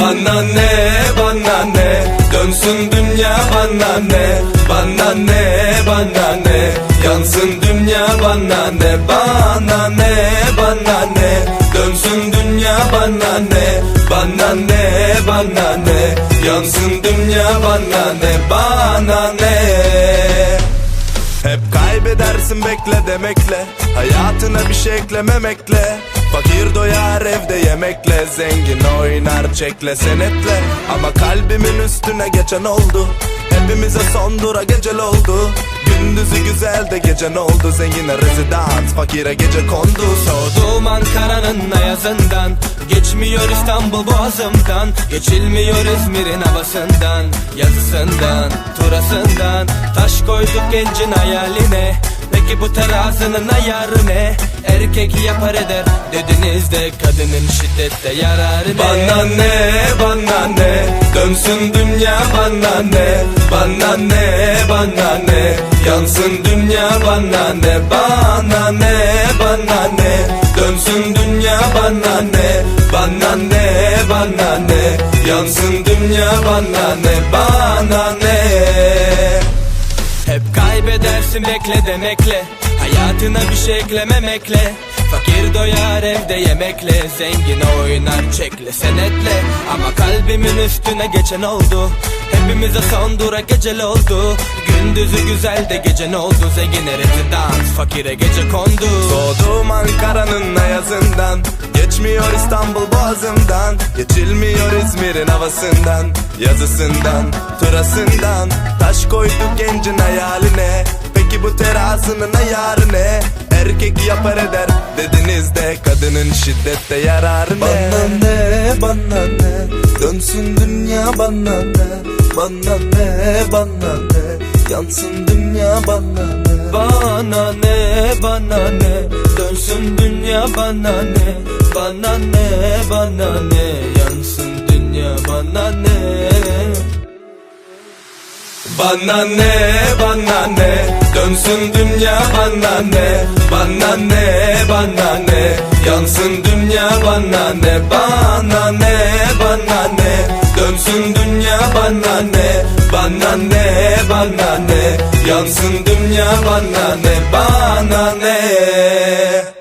Bana ne bana ne? Dönsün dünya bana ne? Bana ne bana ne? Yansın dünya bana ne? Bana ne bana ne? Dönsün dünya bana ne? Bana ne bana ne? Yansın dünya bana ne? Bana ne kaybedersin bekle demekle. Hayatına bir şey eklememekle. Fakir doyar evde yemekle. Zengin oynar çekle senetle. Ama kalbimin üstüne geçen oldu. Hepimize son dura gecel oldu. Gündüzü güzel de gece ne oldu? Zengine rezidans fakire gece kondu. Soğudum Ankara'nın ayazından Geçmiyor İstanbul boğazımdan. Geçilmiyor İzmir'in havasından Yazısından, turasından. Taş koyduk gencin hayaline Peki bu terazinin ayarı ne? Erkek yapar eder. Dediniz de Kadının şiddette yararı ne? Bana ne, bana ne? Dönsün dünya bana ne? Bana ne, bana ne? Yansın dünya bana ne? Bana ne, bana ne? Dönsün dünya bana ne? Bana ne, bana ne? Yansın dünya bana ne? Bana ne kaybedersin bekle demekle. Hayatına bir şey eklememekle. Fakir doyar evde yemekle. Zengin oynar çekle senetle. Ama kalbimin üstüne geçen oldu. Hepimize son dura gecel oldu. Gündüzü güzel de gece ne oldu? Zengine rezidans fakire gece kondu. Doğdum Ankara'nın ayazından Geçmiyor İstanbul boğazından Geçilmiyor İzmir'in havasından Yazısından, turasından Taş koyduk gencin hayaline Peki bu terazinin ayarı ne? Erkek yapar eder. Dediniz de Kadının şiddette yararı ne? Bana ne bana ne? Dönsün dünya bana ne? Bana ne bana ne? Yansın dünya bana ne? Bana ne bana ne? Dönsün dünya bana ne? Bana ne bana ne? Yansın dünya bana ne bana ne bana ne? Dönsün dünya bana ne? Bana ne bana ne? Yansın dünya bana ne? Bana ne bana ne? Dönsün dünya bana ne? Bana ne bana ne? Yansın dünya bana ne? Bana ne